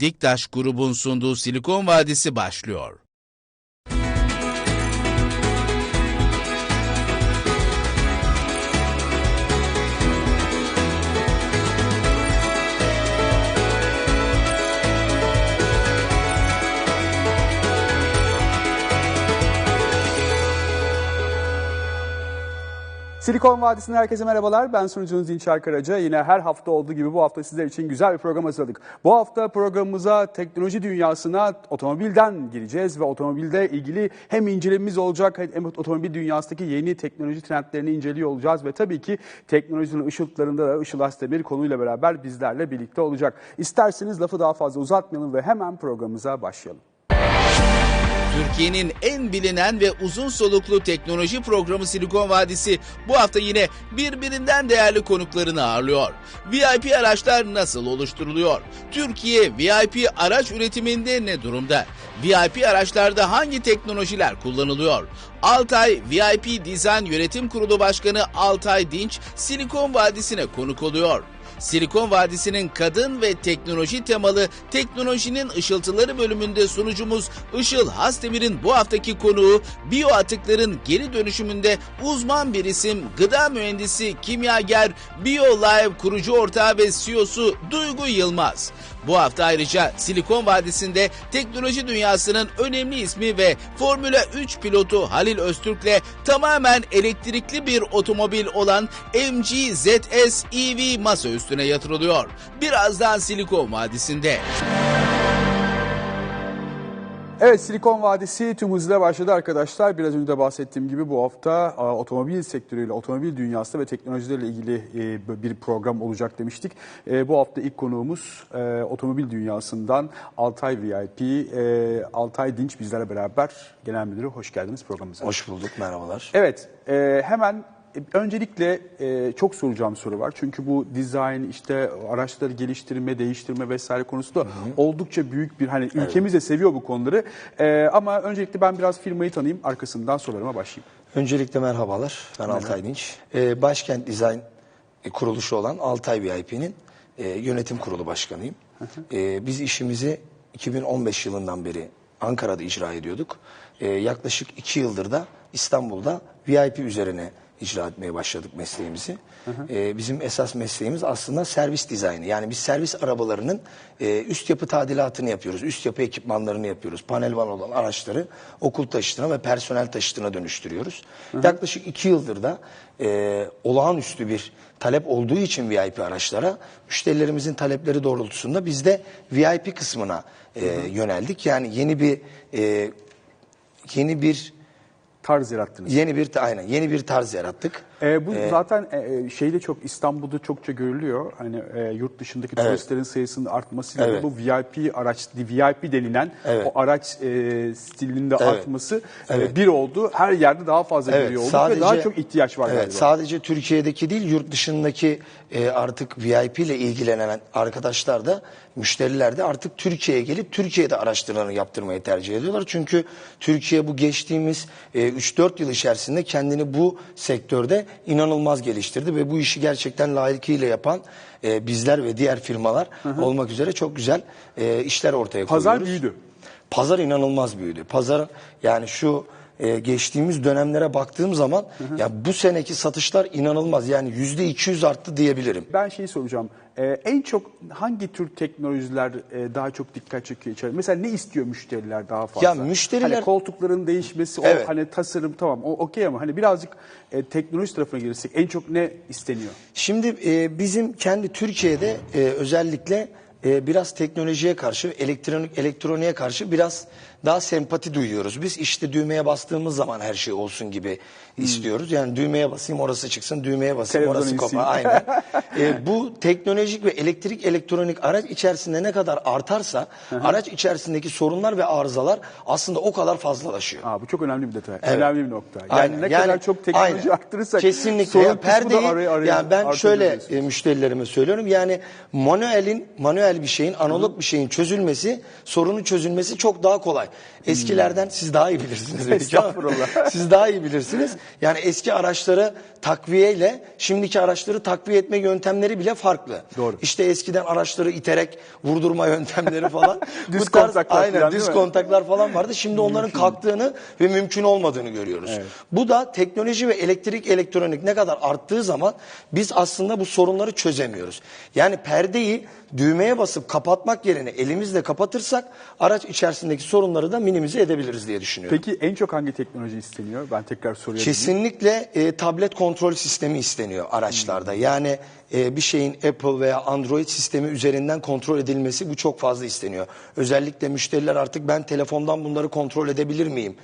Diktaş grubun sunduğu Silikon Vadisi başlıyor. Silikon Vadisi'nden herkese merhabalar. Ben sunucunuz Dinçer Karaca. Yine her hafta olduğu gibi bu hafta sizler için güzel bir program hazırladık. Bu hafta programımıza teknoloji dünyasına otomobilden gireceğiz ve otomobilde ilgili hem incelememiz olacak hem otomobil dünyasındaki yeni teknoloji trendlerini inceliyor olacağız ve tabii ki teknolojinin ışıltılarında da Işıl Astemir konuyla beraber bizlerle birlikte olacak. İsterseniz lafı daha fazla uzatmayalım ve hemen programımıza başlayalım. Türkiye'nin en bilinen ve uzun soluklu teknoloji programı Silikon Vadisi bu hafta yine birbirinden değerli konuklarını ağırlıyor. VIP araçlar nasıl oluşturuluyor? Türkiye VIP araç üretiminde ne durumda? VIP araçlarda hangi teknolojiler kullanılıyor? Altay VIP Dizayn Yönetim Kurulu Başkanı Altay Dinç Silikon Vadisi'ne konuk oluyor. Silikon Vadisi'nin kadın ve teknoloji temalı Teknolojinin Işıltıları bölümünde sunucumuz Işıl Hastemir'in bu haftaki konuğu biyo atıkların geri dönüşümünde uzman bir isim gıda mühendisi, kimyager, BioLive kurucu ortağı ve CEO'su Duygu Yılmaz. Bu hafta ayrıca Silikon Vadisi'nde teknoloji dünyasının önemli ismi ve Formula 3 pilotu Halil Öztürk'le tamamen elektrikli bir otomobil olan MG ZS EV masa üstüne yatırılıyor. Birazdan Silikon Vadisi'nde. Evet Silikon Vadisi tüm hızıyla başladı arkadaşlar. Biraz önce de bahsettiğim gibi bu hafta a, otomobil sektörüyle, otomobil dünyası ve teknolojilerle ilgili e, bir program olacak demiştik. E, Bu hafta ilk konuğumuz e, otomobil dünyasından Altay VIP, e, Altay Dinç bizlerle beraber. Genel Müdürü hoş geldiniz programımıza. Hoş bulduk, merhabalar. Evet, e, hemen e, öncelikle e, çok soracağım soru var. Çünkü bu dizayn, işte araçları geliştirme, değiştirme vesaire konusunda oldukça büyük bir hani ülkemiz de seviyor bu konuları. E, ama öncelikle ben biraz firmayı tanıyayım, arkasından sorularıma başlayayım. Öncelikle merhabalar, ben Altay Dinç. Ee, Başkent Dizayn e, kuruluşu olan Altay VIP'nin e, yönetim kurulu başkanıyım. Ee, biz işimizi 2015 yılından beri Ankara'da icra ediyorduk. Ee, yaklaşık iki yıldır da İstanbul'da VIP üzerine icra etmeye başladık mesleğimizi. Ee, bizim esas mesleğimiz aslında servis dizaynı. Yani biz servis arabalarının e, üst yapı tadilatını yapıyoruz. Üst yapı ekipmanlarını yapıyoruz. Panel van olan araçları okul taşıtına ve personel taşıtına dönüştürüyoruz. Yaklaşık iki yıldır da e, olağanüstü bir talep olduğu için VIP araçlara müşterilerimizin talepleri doğrultusunda biz de VIP kısmına e, yöneldik. Yani yeni bir e, yeni bir Tarz yarattınız. yeni bir aynen yeni bir tarz yarattık. E, bu zaten e, şeyde çok İstanbul'da çokça görülüyor. Hani e, yurt dışındaki turistlerin sayısının artmasıyla Evet. bu VIP araç, VIP denilen Evet. o araç e, stilinde Evet. artması e, Evet. bir oldu. Her yerde daha fazla görüyor olduk ve daha çok ihtiyaç var evet, galiba. Sadece Türkiye'deki değil yurt dışındaki e, artık VIP ile ilgilenen arkadaşlar da müşteriler de artık Türkiye'ye gelip Türkiye'de araştırmalarını yaptırmayı tercih ediyorlar. Çünkü Türkiye bu geçtiğimiz e, 3-4 yıl içerisinde kendini bu sektörde inanılmaz geliştirdi ve bu işi gerçekten layıkıyla yapan e, bizler ve diğer firmalar olmak üzere çok güzel e, işler ortaya Pazar koyuyoruz. büyüdü. Pazar inanılmaz büyüdü. Pazar yani şu e, geçtiğimiz dönemlere baktığım zaman ya bu seneki satışlar inanılmaz. Yani yüzde 200 arttı diyebilirim. Ben şeyi soracağım. E, en çok hangi tür teknolojiler e, daha çok dikkat çekiyor içeri? Mesela ne istiyor müşteriler daha fazla? Ya müşteriler- Hani koltukların değişmesi, Evet. o hani tasarım tamam o okey ama hani birazcık e, teknoloji tarafına gelirsek en çok ne isteniyor? Şimdi e, bizim kendi Türkiye'de e, özellikle e, biraz teknolojiye karşı, elektronik elektroniğe karşı biraz daha sempati duyuyoruz. Biz işte düğmeye bastığımız zaman her şey olsun gibi istiyoruz. Yani düğmeye basayım orası çıksın, düğmeye basayım Televizyon orası kopar. Aynen. E, bu teknolojik ve elektrik elektronik araç içerisinde ne kadar artarsa araç içerisindeki sorunlar ve arızalar aslında o kadar fazlalaşıyor. Aa, bu çok önemli bir detay. Önemli bir nokta. Yani Aynen. ne kadar çok teknoloji aynen. arttırırsak kesinlikle sorun ya, kısmı da perdeyi araya araya yani ben şöyle e, müşterilerime söylüyorum yani manuelin manuel bir şeyin analog bir şeyin çözülmesi sorunu çözülmesi çok daha kolay. Eskilerden siz daha iyi bilirsiniz. Estağfurullah. siz daha iyi bilirsiniz. Yani eski araçları takviyeyle şimdiki araçları takviye etme yöntemleri bile farklı. Doğru. İşte eskiden araçları iterek vurdurma yöntemleri falan. Düz Bu tarz- kontaklar Aynen falan düz kontaklar falan vardı. Şimdi onların kalktığını ve mümkün olmadığını görüyoruz. Bu da teknoloji ve elektrik elektronik ne kadar arttığı zaman biz aslında bu sorunları çözemiyoruz. Yani perdeyi düğmeye basıp kapatmak yerine elimizle kapatırsak araç içerisindeki sorunları da minimize edebiliriz diye düşünüyorum. Peki en çok hangi teknoloji isteniyor? Ben tekrar döneyim. Kesinlikle e, tablet kontrol sistemi isteniyor araçlarda. Yani e, bir şeyin Apple veya Android sistemi üzerinden kontrol edilmesi bu çok fazla isteniyor. Özellikle müşteriler artık ben telefondan bunları kontrol edebilir miyim?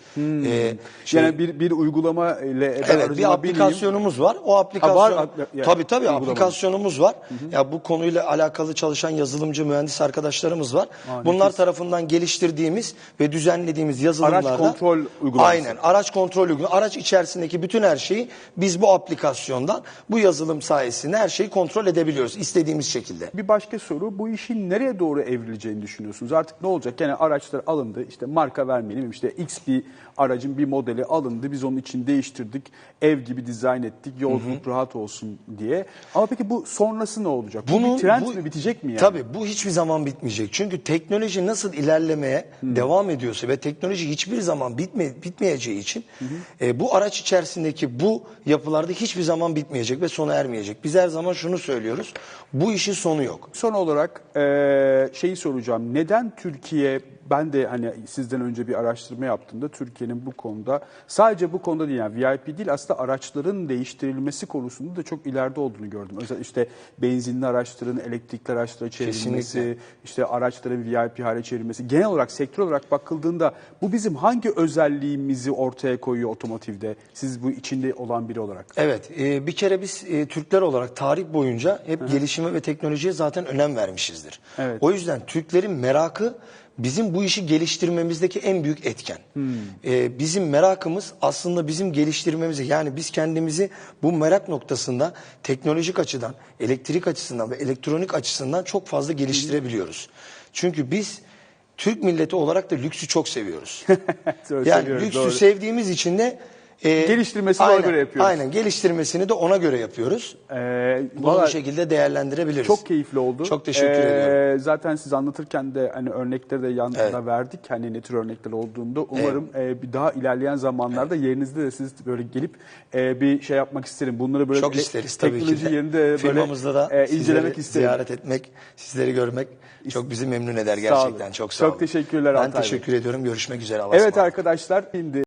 E, şey- Yani bir, bir uygulama ile Evet bir aplikasyonumuz var. O aplikasyon Ha, var, yani tabii tabii uygulama. aplikasyonumuz var. Ya bu konuyla alakalı çalışan yazılımcı mühendis arkadaşlarımız var. Aa, Bunlar nefis. tarafından geliştirdiğimiz ve düzenlediğimiz yazılımlarda Araç kontrol uygulaması. Aynen. Araç kontrol uygulaması. Araç içerisindeki bütün her şeyi biz bu aplikasyondan bu yazılım sayesinde her şeyi kontrol edebiliyoruz istediğimiz şekilde. Bir başka soru bu işin nereye doğru evrileceğini düşünüyorsunuz? Artık ne olacak? Yani araçlar alındı işte marka vermeyelim işte X bir aracın bir modeli alındı biz onun için değiştirdik ev gibi dizayn ettik yolculuk rahat olsun diye. Ama peki bu sonrası ne olacak? bu bir trend mi bitecek mi yani? Tabii bu hiçbir zaman bitmeyecek. Çünkü teknoloji nasıl ilerlemeye devam ediyorsa ve teknoloji hiçbir zaman bitme, bitmeyeceği için e, bu araç içerisindeki bu yapılarda hiçbir zaman bitmeyecek ve sona ermeyecek. Biz her zaman şunu söylüyoruz. Bu işin sonu yok. Son olarak eee, şeyi soracağım. Neden Türkiye ben de hani sizden önce bir araştırma yaptığımda Türkiye'nin bu konuda sadece bu konuda değil yani VIP değil aslında araçların değiştirilmesi konusunda da çok ileride olduğunu gördüm. Özellikle işte benzinli araçların elektrikli araçlara çevrilmesi, Kesinlikle. işte araçların VIP hale çevrilmesi. Genel olarak sektör olarak bakıldığında bu bizim hangi özelliğimizi ortaya koyuyor otomotivde? Siz bu içinde olan biri olarak. Evet, e, bir kere biz e, Türkler olarak tarih boyunca hep gelişime ve teknolojiye zaten önem vermişizdir. Evet. O yüzden Türklerin merakı bizim bu işi geliştirmemizdeki en büyük etken. E, bizim merakımız aslında bizim geliştirmemizi yani biz kendimizi bu merak noktasında teknolojik açıdan, elektrik açısından ve elektronik açısından çok fazla geliştirebiliyoruz. Çünkü biz Türk milleti olarak da lüksü çok seviyoruz. Yani seviyoruz, lüksü doğru. sevdiğimiz için de e, Geliştirmesini ona aynen, göre yapıyoruz. Aynen geliştirmesini de ona göre yapıyoruz. Eee, Bunu bu şekilde değerlendirebiliriz. Çok keyifli oldu. Çok teşekkür Ee, ediyorum. Zaten siz anlatırken de hani örnekleri de yanında Evet. verdik. Hani ne tür örnekler olduğunda umarım e, bir daha ilerleyen zamanlarda yerinizde de siz böyle gelip e, bir şey yapmak isterim. Bunları böyle Çok isteriz tabii ki teknoloji de. yerinde böyle Firmamızda da e, incelemek isterim. ziyaret etmek, sizleri görmek çok bizi memnun eder Sağ olun. gerçekten. Çok sağ Çok olun. teşekkürler Ben Altay Bey. teşekkür ediyorum. Görüşmek üzere. Allah'a Evet arkadaşlar şimdi